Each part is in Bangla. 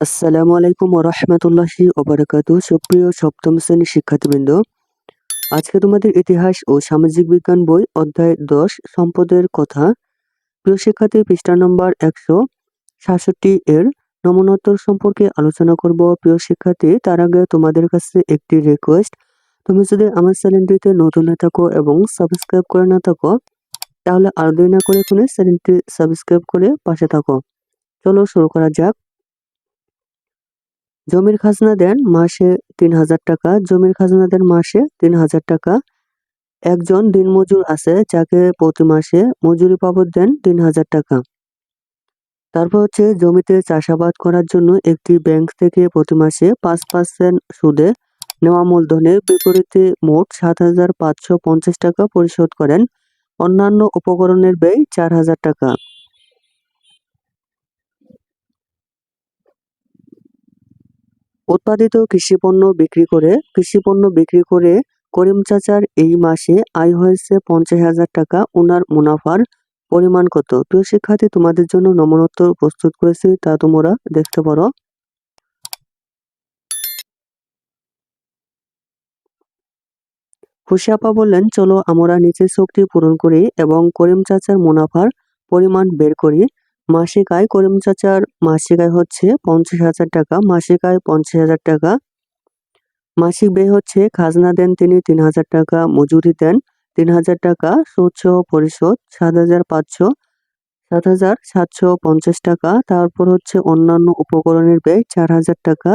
আসসালামু আলাইকুম ওরহমতুল্লাহি ওবরাকাতু সুপ্রিয় সপ্তম শ্রেণির শিক্ষার্থীবৃন্দ, আজকে তোমাদের ইতিহাস ও সামাজিক বিজ্ঞান বই অধ্যায় দশ সম্পদের কথা। প্রিয় শিক্ষার্থী, পৃষ্ঠা নম্বর একশো সাতষট্টি এর নমনোত্তর সম্পর্কে আলোচনা করব। প্রিয় শিক্ষার্থী, তার আগে তোমাদের কাছে একটি রিকোয়েস্ট তুমি যদি আমার চ্যানেলটিতে নতুন না থাকো এবং সাবস্ক্রাইব করে না থাকো, তাহলে আর দেরি না করে এখানে চ্যানেলটি সাবস্ক্রাইব করে পাশে থাকো। চলো শুরু করা যাক। জমির খাজনা দেন মাসে তিন হাজার টাকা, জমির খাজনা দেন মাসে তিন হাজার টাকা। একজন দিনমজুর আছে, যাকে প্রতি মাসে মজুরি বাবদ দেন তিন হাজার টাকা। তারপর হচ্ছে জমিতে চাষাবাদ করার জন্য একটি ব্যাংক থেকে প্রতি মাসে পাঁচ পার্সেন্ট সুদে নেওয়া মূলধনের বিপরীতে মোট সাত হাজার পাঁচশো পঞ্চাশ টাকা পরিশোধ করেন। অন্যান্য উপকরণের ব্যয় চার হাজার টাকা। উৎপাদিত কৃষিপণ্য বিক্রি করে, কৃষিপণ্য বিক্রি করে করিম চাচার এই মাসে আয় হয়েছে পঞ্চাশ হাজার টাকা। ওনার মুনাফার পরিমাণ কত? প্রিয় শিক্ষার্থী, তোমাদের জন্য নমনোত্তর প্রস্তুত করেছি, তা তোমরা দেখতে পারো। খুশি আপা বললেন, চলো আমরা নিচের শক্তি পূরণ করি এবং করিম চাচার মুনাফার পরিমাণ বের করি। মাসিক আয় করিম চাচার মাসিক আয় হচ্ছে পঞ্চাশ হাজার টাকা মাসিক আয় পঞ্চাশ হাজার টাকা। মাসিক ব্যয় হচ্ছে খাজনা দেন তিনি তিন হাজার টাকা, মজুরি দেন তিন হাজার টাকা, সুদ পরিশোধ সাত হাজার পাঁচশো, সাত হাজার সাতশো পঞ্চাশ টাকা। তারপর হচ্ছে অন্যান্য উপকরণের ব্যয় চার হাজার টাকা।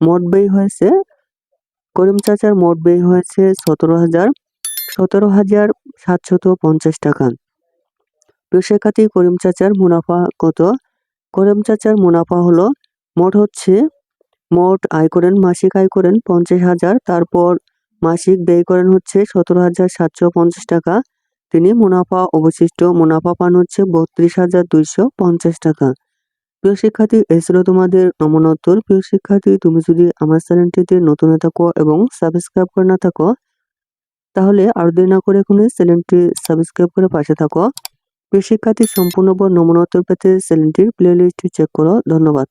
মোট ব্যয় হয়েছে করিম চাচার মোট ব্যয় হয়েছে সতেরো হাজার সতেরো হাজার সাতশত পঞ্চাশ টাকা। পেশাখাতি করিম চাচার মুনাফা কত? করিম চাচার মুনাফা হলো, মোট হচ্ছে, মোট আয় করেন, মাসিক আয় করেন পঞ্চাশ হাজার, তারপর মাসিক ব্যয় করেন হচ্ছে সতেরো হাজার সাতশো পঞ্চাশ টাকা। তিনি মুনাফা অবশিষ্ট, মুনাফা পান হচ্ছে বত্রিশ হাজার দুইশো পঞ্চাশ টাকা। প্রিয় শিক্ষার্থী ছিল তোমাদের নমনোত্তর। প্রিয় শিক্ষার্থী, তুমি যদি আমার চ্যানেলটিতে নতুন থাকো এবং সাবস্ক্রাইব করে না থাকো, তাহলে আর দেরি না করে এখনই চ্যানেলটি সাবস্ক্রাইব করে পাশে থাকো। শিক্ষার্থী সম্পূর্ণ নমুনা তোর পেতে চ্যানেলটির প্লেলিস্টটি চেক করো। ধন্যবাদ।